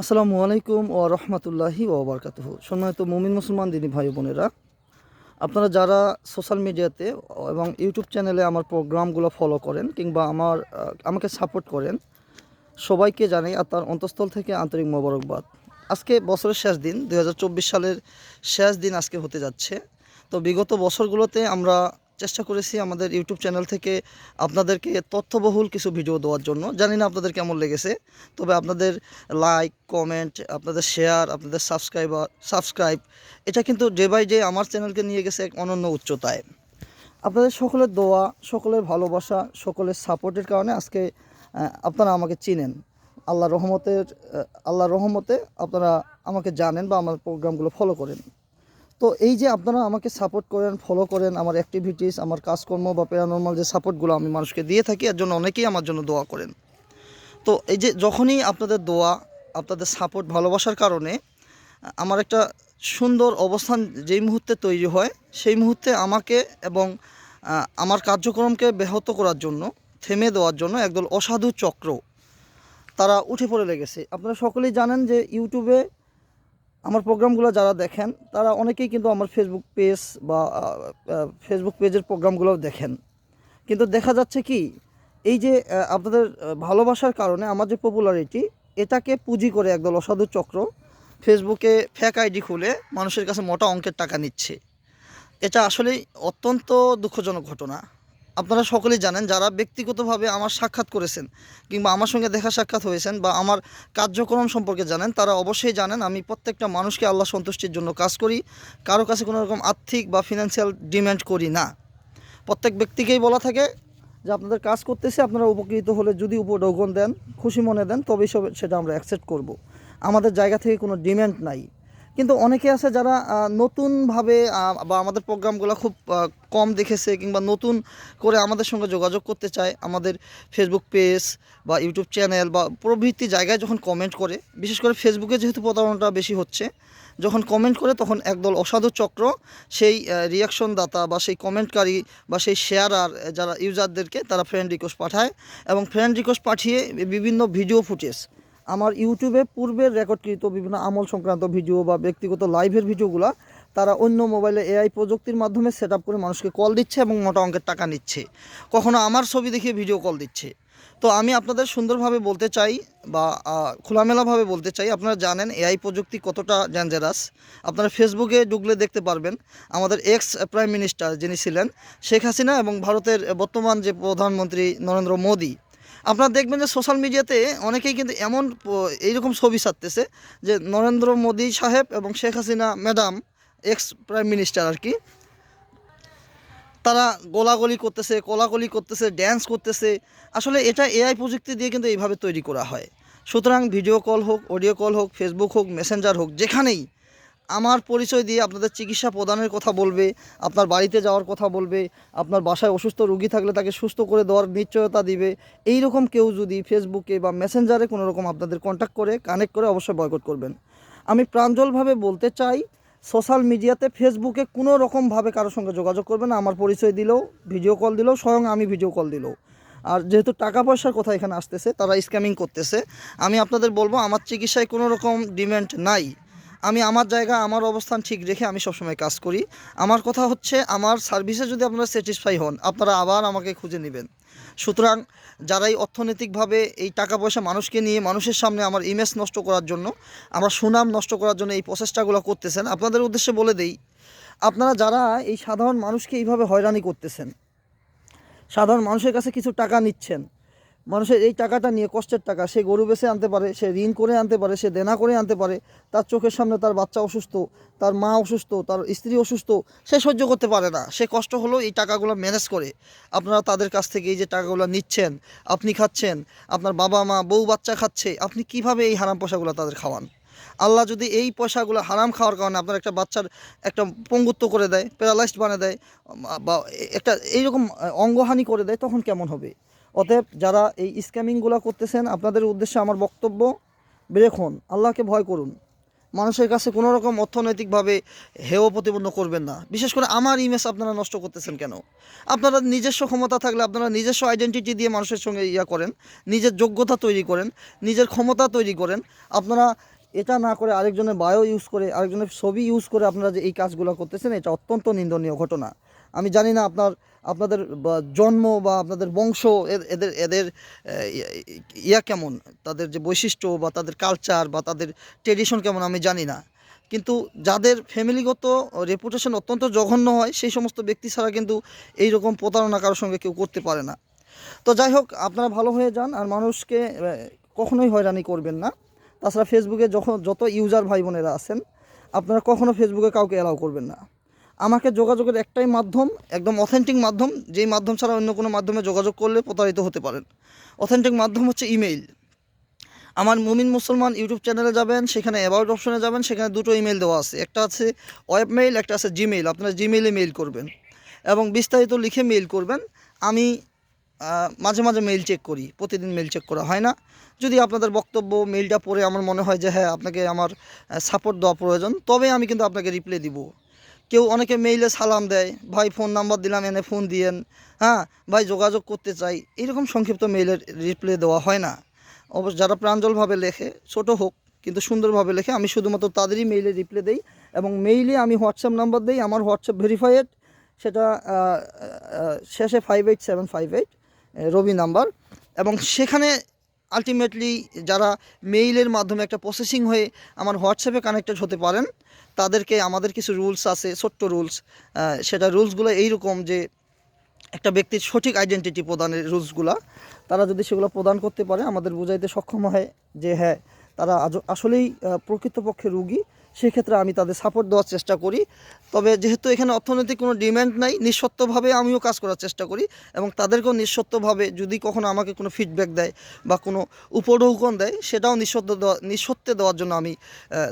আসসালামু আলাইকুম ও রহমতুল্লাহি ও বরকাতুহ। সম্মানিত মুমিন মুসলমান দিনী ভাই বোনেরা, আপনারা যারা সোশ্যাল মিডিয়াতে এবং ইউটিউব চ্যানেলে আমার প্রোগ্রামগুলো ফলো করেন কিংবা আমার আমাকে সাপোর্ট করেন, সবাইকে জানাই আর তার অন্তঃস্থল থেকে আন্তরিক মোবারকবাদ। আজকে বছরের শেষ দিন দু হাজার চব্বিশ সালের শেষ দিন আজকে হতে যাচ্ছে। তো বিগত বছরগুলোতে আমরা চেষ্টা করেছি আমাদের ইউটিউব চ্যানেল থেকে আপনাদেরকে তথ্যবহুল কিছু ভিডিও দেওয়ার জন্য। জানি না আপনাদের কেমন লেগেছে, তবে আপনাদের লাইক, কমেন্ট, আপনাদের শেয়ার, আপনাদের সাবস্ক্রাইবার, সাবস্ক্রাইব, এটা কিন্তু ডে বাই ডে আমার চ্যানেলকে নিয়ে গেছে এক অনন্য উচ্চতায়। আপনাদের সকলের দোয়া, সকলের ভালোবাসা, সকলের সাপোর্টের কারণে আজকে আপনারা আমাকে চিনেন। আল্লাহ রহমতের আল্লাহ রহমতে আপনারা আমাকে জানেন বা আমার প্রোগ্রামগুলো ফলো করেন। তো এই যে আপনারা আমাকে সাপোর্ট করেন ফলো করেন, আমার অ্যাক্টিভিটিস আমার কাজকর্ম বা প্যারানর্মাল যে সাপোর্টগুলো আমি মানুষকে দিয়ে থাকি, এর জন্য অনেকেই আমার জন্য দোয়া করেন। তো এই যে যখনই আপনাদের দোয়া, আপনাদের সাপোর্ট ভালোবাসার কারণে, আমার একটা সুন্দর অবস্থান যেই মুহূর্তে তৈরি হয়, সেই মুহূর্তে আমাকে এবং আমার কার্যক্রমকে ব্যাহত করার জন্য, থেমে দেওয়ার জন্য একদল অসাধু চক্র তারা উঠে পড়ে লেগেছে। আপনারা সকলেই জানেন যে ইউটিউবে আমার প্রোগ্রামগুলো যারা দেখেন, তারা অনেকেই কিন্তু আমার ফেসবুক পেজ বা ফেসবুক পেজের প্রোগ্রামগুলোও দেখেন। কিন্তু দেখা যাচ্ছে কি, এই যে আপনাদের ভালোবাসার কারণে আমার যে পপুলারিটি এটাকে পুঁজি করে একদল অসাধু চক্র ফেসবুকে ফেক আইডি খুলে মানুষের কাছে মোটা অঙ্কের টাকা নিচ্ছে। এটা আসলে অত্যন্ত দুঃখজনক ঘটনা। আপনারা সকলেই জানেন যারা ব্যক্তিগতভাবে আমার সাক্ষাৎ করেছেন কিংবা আমার সঙ্গে দেখা সাক্ষাৎ হয়েছেন বা আমার কার্যক্রম সম্পর্কে জানেন, তারা অবশ্যই জানেন আমি প্রত্যেকটা মানুষকে আল্লাহ সন্তুষ্টির জন্য কাজ করি। কারও কাছে কোনো রকম আর্থিক বা ফিনান্সিয়াল ডিম্যান্ড করি না। প্রত্যেক ব্যক্তিকেই বলা থাকে যে আপনাদের কাজ করতেছে, আপনারা উপকৃত হলে যদি উপঢৌকন দেন, খুশি মনে দেন, তবেই সব সেটা আমরা অ্যাকসেপ্ট করব। আমাদের জায়গা থেকে কোনো ডিম্যান্ড নাই। কিন্তু অনেকে আছে যারা নতুনভাবে বা আমাদের প্রোগ্রামগুলো খুব কম দেখেছে কিংবা নতুন করে আমাদের সঙ্গে যোগাযোগ করতে চায়, আমাদের ফেসবুক পেজ বা ইউটিউব চ্যানেল বা প্রভৃতি জায়গায় যখন কমেন্ট করে, বিশেষ করে ফেসবুকে যেহেতু প্রতারণাটা বেশি হচ্ছে, যখন কমেন্ট করে তখন একদল অসাধু চক্র সেই রিয়াকশন দাতা বা সেই কমেন্টকারী বা সেই শেয়ারার যারা ইউজারদেরকে তারা ফ্রেন্ড রিকোয়েস্ট পাঠায় এবং ফ্রেন্ড রিকোয়েস্ট পাঠিয়ে বিভিন্ন ভিডিও ফুটেজ আমার ইউটিউবে পূর্বের রেকর্ডকৃত বিভিন্ন আমল সংক্রান্ত ভিডিও বা ব্যক্তিগত লাইভের ভিডিওগুলো, তারা অন্য মোবাইলে এআই প্রযুক্তির মাধ্যমে সেট করে মানুষকে কল দিচ্ছে এবং মোটা অঙ্কের টাকা নিচ্ছে। কখনো আমার ছবি দেখিয়ে ভিডিও কল দিচ্ছে। তো আমি আপনাদের সুন্দরভাবে বলতে চাই বা খোলামেলাভাবে বলতে চাই, আপনারা জানেন এআই প্রযুক্তি কতটা ডেঞ্জারাস আপনারা ফেসবুকে ঢুকলে দেখতে পারবেন, আমাদের এক্স প্রাইম মিনিস্টার যিনি ছিলেন, শেখ হাসিনা এবং ভারতের বর্তমান যে প্রধানমন্ত্রী নরেন্দ্র মোদী আপনারা দেখবেন যে সোশ্যাল মিডিয়াতে অনেকেই কিন্তু এমন এইরকম ছবি ছাড়তেছে যে নরেন্দ্র মোদী সাহেব এবং Sheikh Hasina madam ex prime minister আর কি, তারা গোলাগুলি করতেছে কোলাগুলি করতেছে ড্যান্স করতেছে। আসলে এটা এআই প্রযুক্তি দিয়ে কিন্তু এইভাবে তৈরি করা হয়। সুতরাং ভিডিও কল হোক অডিও কল হোক ফেসবুক হোক মেসেঞ্জার হোক, যেখানেই আমার পরিচয় দিয়ে আপনাদের চিকিৎসা প্রদানের কথা বলবে, আপনার বাড়িতে যাওয়ার কথা বলবে, আপনার বাসায় অসুস্থ রুগী থাকলে তাকে সুস্থ করে দেওয়ার নিশ্চয়তা দিবে। এই রকম কেউ যদি ফেসবুকে বা মেসেঞ্জারে কোনো রকম আপনাদের কন্ট্যাক্ট করে কানেক্ট করে অবশ্যই বয়কট করবেন। আমি প্রাঞ্জলভাবে বলতে চাই সোশ্যাল মিডিয়াতে ফেসবুকে কোনো রকমভাবে কারোর সঙ্গে যোগাযোগ করবেন আমার পরিচয় দিলেও ভিডিও কল দিলেও, স্বয়ং আমি ভিডিও কল দিলেও। আর যেহেতু টাকা পয়সার কথা এখানে আসতেছে, তারা স্ক্যামিং করতেছে। আমি আপনাদের বলব, আমার চিকিৎসায় কোনো রকম ডিম্যান্ড নাই। আমি আমার জায়গা, আমার অবস্থান ঠিক রেখে আমি সবসময় কাজ করি। আমার কথা হচ্ছে, আমার সার্ভিসে যদি আপনারা স্যাটিসফাই হন, আপনারা আবার আমাকে খুঁজে নেবেন। সুতরাং যারাই অর্থনৈতিকভাবে এই টাকা পয়সা মানুষকে নিয়ে, মানুষের সামনে আমার ইমেজ নষ্ট করার জন্য, আমার সুনাম নষ্ট করার জন্য এই প্রচেষ্টাগুলো করতেছেন, আপনাদের উদ্দেশ্যে বলে দেই, আপনারা যারা এই সাধারণ মানুষকে এইভাবে হয়রানি করতেছেন, সাধারণ মানুষের কাছে কিছু টাকা নিচ্ছেন মানুষের এই টাকাটা নিয়ে, কষ্টের টাকা, সে গরু বেচে আনতে পারে, সে ঋণ করে আনতে পারে, সে দেনা করে আনতে পারে, তার চোখের সামনে তার বাচ্চা অসুস্থ, তার মা অসুস্থ, তার স্ত্রী অসুস্থ, সে সহ্য করতে পারে না। সে কষ্ট হলেও এই টাকাগুলো ম্যানেজ করে। আপনারা তাদের কাছ থেকে এই যে টাকাগুলো নিচ্ছেন, আপনি খাচ্ছেন, আপনার বাবা মা, বউ বাচ্চা খাচ্ছে, আপনি কীভাবে এই হারাম পয়সাগুলো তাদের খাওয়ান? আল্লাহ যদি এই পয়সাগুলো হারাম খাওয়ার কারণে আপনার একটা বাচ্চার একটা পঙ্গুত্ব করে দেয় প্যারালাইজড বানিয়ে দেয়, বা একটা এইরকম অঙ্গহানি করে দেয়, তখন কেমন হবে? অতএব যারা এই স্ক্যামিংগুলো করতেছেন, আপনাদের উদ্দেশ্যে আমার বক্তব্য বেরেক আল্লাহকে ভয় করুন। মানুষের কাছে কোনো রকম অর্থনৈতিকভাবে হেয় প্রতিপন্ন করবেন না। বিশেষ করে আমার ইমেজ আপনারা নষ্ট করতেছেন কেন? আপনারা নিজস্ব ক্ষমতা থাকলে আপনারা নিজস্ব আইডেন্টিটি দিয়ে মানুষের সঙ্গে ইয়া করেন, নিজের যোগ্যতা তৈরি করেন, নিজের ক্ষমতা তৈরি করেন। আপনারা এটা না করে আরেকজনের বায়ো ইউজ করে, আরেকজনের ছবি ইউজ করে আপনারা যে এই কাজগুলো করতেছেন, এটা অত্যন্ত নিন্দনীয় ঘটনা। আমি জানি না আপনার আপনাদের জন্ম বা আপনাদের বংশ এদের এদের ইয়া- কেমন? তাদের যে বৈশিষ্ট্য বা তাদের কালচার বা তাদের ট্রেডিশন কেমন আমি জানি না। কিন্তু যাদের ফ্যামিলিগত রেপুটেশন অত্যন্ত জঘন্য হয়, সেই সমস্ত ব্যক্তি ছাড়া কিন্তু এই রকম প্রতারণা কারোর সঙ্গে কেউ করতে পারে না। তো যাই হোক, আপনারা ভালো হয়ে যান, আর মানুষকে কখনোই হয়রানি করবেন না। তাছাড়া ফেসবুকে যখন, যত ইউজার ভাই বোনেরা আছেন, আপনারা কখনো ফেসবুকে কাউকে অ্যালাউ করবেন না। আমাকে যোগাযোগের একটাই মাধ্যম, একদম অথেন্টিক মাধ্যম, যেই মাধ্যম ছাড়া অন্য কোনো মাধ্যমে যোগাযোগ করলে প্রতারিত হতে পারেন। অথেন্টিক মাধ্যম হচ্ছে ইমেইল আমার মুমিন মুসলমান ইউটিউব চ্যানেলে যাবেন, সেখানে অ্যাবাউট অপশনে যাবেন, সেখানে দুটো ইমেল দেওয়া আছে। একটা আছে ওয়েব মেইল একটা আছে জিমেইল আপনারা জিমেইলে মেইল করবেন এবং বিস্তারিত লিখে মেইল করবেন। আমি মাঝে মাঝে মেইল চেক করি, প্রতিদিন মেইল চেক করা হয় না। যদি আপনাদের বক্তব্য মেইলটা পড়ে আমার মনে হয় যে হ্যাঁ আপনাকে আমার সাপোর্ট দেওয়া প্রয়োজন, তবে আমি কিন্তু আপনাকে রিপ্লাই দিব। কেউ অনেকে মেইলে সালাম দেয়, ভাই ফোন নাম্বার দিলাম, এনে ফোন দিয়েন। হ্যাঁ ভাই, যোগাযোগ করতে চাই। এরকম সংক্ষিপ্ত মেইলের রিপ্লাই দেওয়া হয় না। অবশ্য যারা প্রাঞ্জলভাবে লেখে, ছোট হোক, কিন্তু সুন্দরভাবে লেখে, আমি শুধুমাত্র তাদেরই মেইলে রিপ্লে দেই এবং মেইলে আমি হোয়াটসঅ্যাপ নাম্বার দিই, আমার হোয়াটসঅ্যাপ ভেরিফাইড সেটা শেষে five eight seven five eight Robi number. এবং সেখানে আলটিমেটলি যারা মেইলের মাধ্যমে একটা প্রসেসিং হয়ে আমার হোয়াটসঅ্যাপে কানেক্টেড হতে পারেন তাদেরকে, আমাদের কিছু রুলস আছে, ছোট্ট রুলস সেটা রুলসগুলো এইরকম যে একটা ব্যক্তির সঠিক আইডেন্টিটি প্রদানের রুলসগুলো তারা যদি সেগুলো প্রদান করতে পারে, আমাদের বোঝাইতে সক্ষম হয় যে হ্যাঁ তারা আসলেই প্রকৃতপক্ষে রুগী। সেক্ষেত্রে আমি তাদের সাপোর্ট দেওয়ার চেষ্টা করি। তবে যেহেতু এখানে অর্থনৈতিক কোনো ডিম্যান্ড নাই, নিঃসত্ত্বভাবে আমিও কাজ করার চেষ্টা করি এবং তাদেরকেও নিঃসত্ত্বভাবে যদি কখনো আমাকে কোনো ফিডব্যাক দেয় বা কোনো উপঢৌকন দেয়, সেটাও নিঃসত্ত্ব দেওয়া নিঃসত্ত্বে দেওয়ার জন্য আমি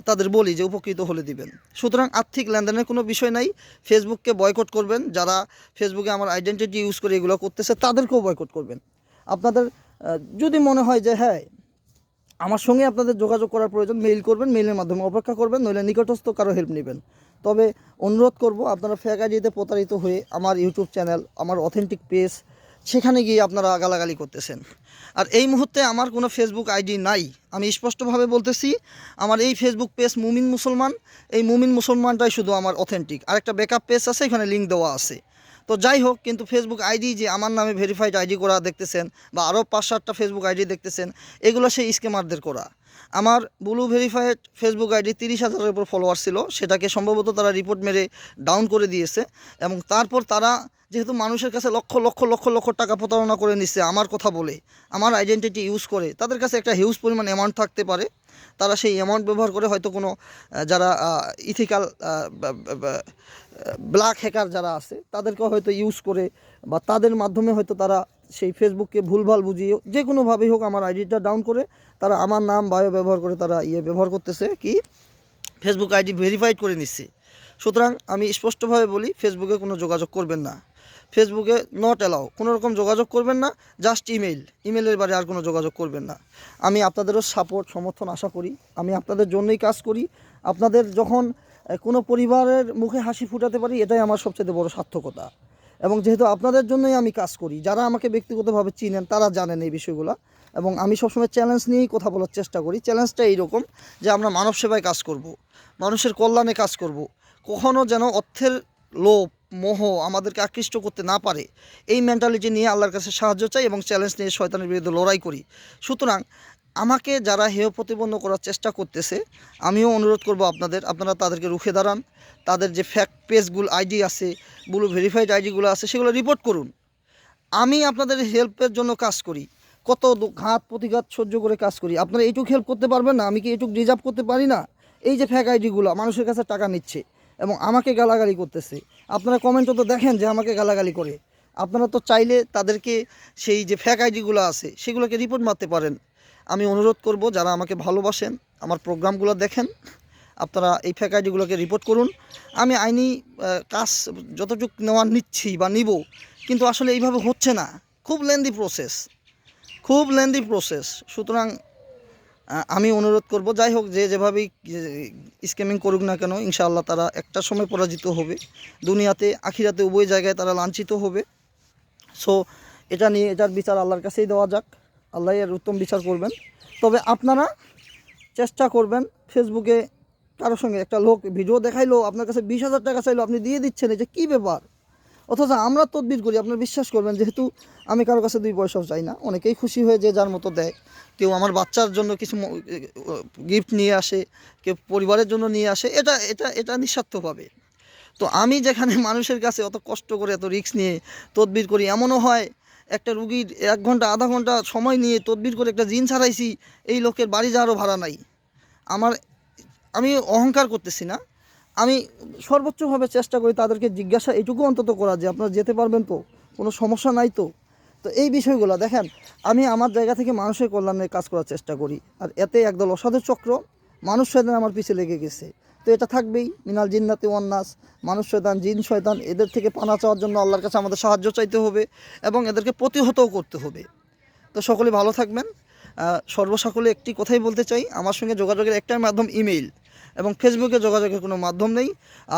তাদের বলি যে উপকৃত হলে দিবেন। সুতরাং আর্থিক লেনদেনের কোনো বিষয় নাই। ফেসবুককে বয়কট করবেন। যারা ফেসবুকে আমার আইডেন্টিটি ইউজ করে এগুলো করতেছে, তাদেরকেও বয়কট করবেন। আপনাদের যদি মনে হয় যে হ্যাঁ আমার সঙ্গে আপনাদের যোগাযোগ করার প্রয়োজন মেইল করবেন মেইলের মাধ্যমে অপেক্ষা করবেন, নইলে নিকটস্থ কারও হেল্প নেবেন। তবে অনুরোধ করব, আপনারা ফেক আইডিতে প্রতারিত হয়ে আমার ইউটিউব চ্যানেল আমার অথেন্টিক পেজ সেখানে গিয়ে আপনারা গালাগালি করতেছেন। আর এই মুহূর্তে আমার কোনো ফেসবুক আইডি নাই। আমি স্পষ্টভাবে বলতেছি, আমার এই ফেসবুক পেজ মুমিন মুসলমান। এই মুমিন মুসলমানটাই শুধু আমার অথেন্টিক আর একটা ব্যাকআপ পেজ আছে, এখানে লিঙ্ক দেওয়া আছে। তো যাই হোক, কিন্তু ফেসবুক আইডি যে আমার নামে ভেরিফাইড আইডি করা দেখতেছেন বা আরও পাঁচ সাতটা ফেসবুক আইডি দেখতেছেন, এগুলো সেই স্কেমারদের করা। আমার ব্লু ভেরিফাইড ফেসবুক আইডি তিরিশ হাজারের উপর ফলোয়ার ছিল, সেটাকে সম্ভবত তারা রিপোর্ট মেরে ডাউন করে দিয়েছে এবং তারপর তারা যেহেতু মানুষের কাছে লক্ষ লক্ষ লক্ষ লক্ষ টাকা প্রতারণা করে নিচ্ছে আমার কথা বলে, আমার আইডেন্টিটি ইউজ করে, তাদের কাছে একটা হিউজ পরিমাণ অ্যামাউন্ট থাকতে পারে। তারা সেই অ্যামাউন্ট ব্যবহার করে হয়তো কোনো যারা ইথিক্যাল ব্ল্যাক হ্যাকার যারা আছে তাদেরকে হয়তো ইউজ করে বা তাদের মাধ্যমে হয়তো তারা সেই ফেসবুককে ভুলভাল বুঝিয়ে যে কোনোভাবেই হোক আমার আইডিটা ডাউন করে তারা আমার নাম বায়ো ব্যবহার করে তারা ইয়ে ব্যবহার করতেছে কি ফেসবুক আইডি ভেরিফাইড করে নিচ্ছে। সুতরাং আমি স্পষ্টভাবে বলি ফেসবুকে কোনো যোগাযোগ করবেন না। ফেসবুকে নট অ্যালাও কোনো রকম যোগাযোগ করবেন না জাস্ট ইমেইল ইমেলের বারে আর কোনো যোগাযোগ করবেন না। আমি আপনাদেরও সাপোর্ট সমর্থন আশা করি। আমি আপনাদের জন্যই কাজ করি। আপনাদের যখন কোনো পরিবারের মুখে হাসি ফুটাতে পারি, এটাই আমার সবচেয়ে বড় সার্থকতা এবং যেহেতু আপনাদের জন্যই আমি কাজ করি, যারা আমাকে ব্যক্তিগতভাবে চিনেন, তারা জানেন এই বিষয়গুলো এবং আমি সবসময় চ্যালেঞ্জ নিয়েই কথা বলার চেষ্টা করি চ্যালেঞ্জটা এইরকম যে আমরা মানব সেবায় কাজ করব। মানুষের কল্যাণে কাজ করব। কখনো যেন অর্থের লোভ, মোহ আমাদেরকে আকৃষ্ট করতে না পারে, এই মেন্টালিটি নিয়ে আল্লাহর কাছে সাহায্য চাই এবং চ্যালেঞ্জ নিয়ে শয়তানের বিরুদ্ধে লড়াই করি সুতরাং আমাকে যারা হেয় প্রতিপন্ন করার চেষ্টা করতেছে, আমিও অনুরোধ করব আপনাদের, আপনারা তাদেরকে রুখে দাঁড়ান। তাদের যে ফ্যাক্ট পেজগুলো আইডি আছে ব্লু ভেরিফাইড আইডিগুলো আছে, সেগুলো রিপোর্ট করুন। আমি আপনাদের হেল্পের জন্য কাজ করি, কত ঘাত প্রতিঘাত সহ্য করে কাজ করি। আপনারা এইটুক হেল্প করতে পারবেন না, আমি কি এইটুক রিজার্ভ করতে পারি না? এই যে ফ্যাক আইডিগুলো মানুষের কাছে টাকা নিচ্ছে এবং আমাকে গালাগালি করতেছে। আপনারা কমেন্টও তো দেখেন যে আমাকে গালাগালি করে। আপনারা তো চাইলে তাদেরকে সেই যে ফ্যাক আইডিগুলো আছে, সেগুলোকে রিপোর্ট মারতে পারেন। আমি অনুরোধ করব যারা আমাকে ভালোবাসেন, আমার প্রোগ্রামগুলো দেখেন, আপনারা এই ফ্যাক আইডিগুলোকে রিপোর্ট করুন। আমি আইনি কাজ যতটুকু নেওয়া নিচ্ছি বা নিব, কিন্তু আসলে এইভাবে হচ্ছে না। খুব লেন্দি প্রসেস খুব লেন্দি প্রসেস সুতরাং আমি অনুরোধ করব, যাই হোক, যে যেভাবেই স্ক্যামিং করুক না কেন, ইনশাআল্লাহ তারা একটা সময় পরাজিত হবে। দুনিয়াতে, আখিরাতে, উভয় জায়গায় তারা লাঞ্ছিত হবে। সো এটা নিয়ে, এটার বিচার আল্লাহর কাছেই দেওয়া যাক। আল্লাহ এর উত্তম বিচার করবেন। তবে আপনারা চেষ্টা করবেন ফেসবুকে কারোর সঙ্গে একটা লোক ভিডিও দেখাইলো, আপনার কাছে বিশ হাজার টাকা চাইলো, আপনি দিয়ে দিচ্ছেন, এই যে কী ব্যাপার? অথচ আমরা তদবির করি, আপনার বিশ্বাস করবেন, যেহেতু আমি কারোর কাছে দুই পয়সাও চাই না। অনেকেই খুশি হয়ে যে যার মতো দেয়। কেউ আমার বাচ্চার জন্য কিছু গিফট নিয়ে আসে, কেউ পরিবারের জন্য নিয়ে আসে, এটা এটা এটা নিঃস্বার্থভাবে। তো আমি যেখানে মানুষের কাছে অত কষ্ট করে, এত রিস্ক নিয়ে তদবির করি, এমনও হয় একটা রুগীর এক ঘণ্টা, আধা ঘণ্টা সময় নিয়ে তদবির করে একটা জিন ছাড়াইছি, এই লোকের বাড়ি যাওয়ারও ভাড়া নাই। আমার, আমি অহংকার করতেছি না। আমি সর্বোচ্চভাবে চেষ্টা করি তাদেরকে জিজ্ঞাসা, এটুকু অন্তত করা যে আপনারা যেতে পারবেন তো, কোনো সমস্যা নাই তো। তো এই বিষয়গুলো দেখেন, আমি আমার জায়গা থেকে মানুষের কল্যাণের কাজ করার চেষ্টা করি। আর এতে একদল অসাধু চক্র, মানুষ শয়তান আমার পিছে লেগে গেছে। তো এটা থাকবেই। মিনাল জিন্নাতে ওয়ান্নাস, মানুষ শয়তান, জিন শয়তান, এদের থেকে পানা চাওয়ার জন্য আল্লাহর কাছে আমাদের সাহায্য চাইতে হবে এবং এদেরকে প্রতিহতও করতে হবে। তো সকলে ভালো থাকবেন। সর্বসকলে একটি কথাই বলতে চাই। আমার সঙ্গে যোগাযোগের একটাই মাধ্যম ইমেইল এবং ফেসবুকে যোগাযোগের কোনো মাধ্যম নেই।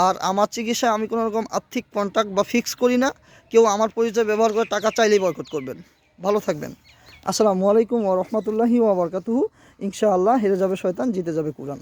আর আমার চিকিৎসায় আমি কোনো রকম আর্থিক কন্ট্যাক্ট বা ফিক্স করি না। কেউ আমার পরিচয় ব্যবহার করে টাকা চাইলেই বয়কট করবেন। ভালো থাকবেন। আসসালামু আলাইকুম ও রহমতুল্লাহি ওবরকাতুহু ইনশাআল্লাহ হেরে যাবে শয়তান, জিতে যাবে কোরআন।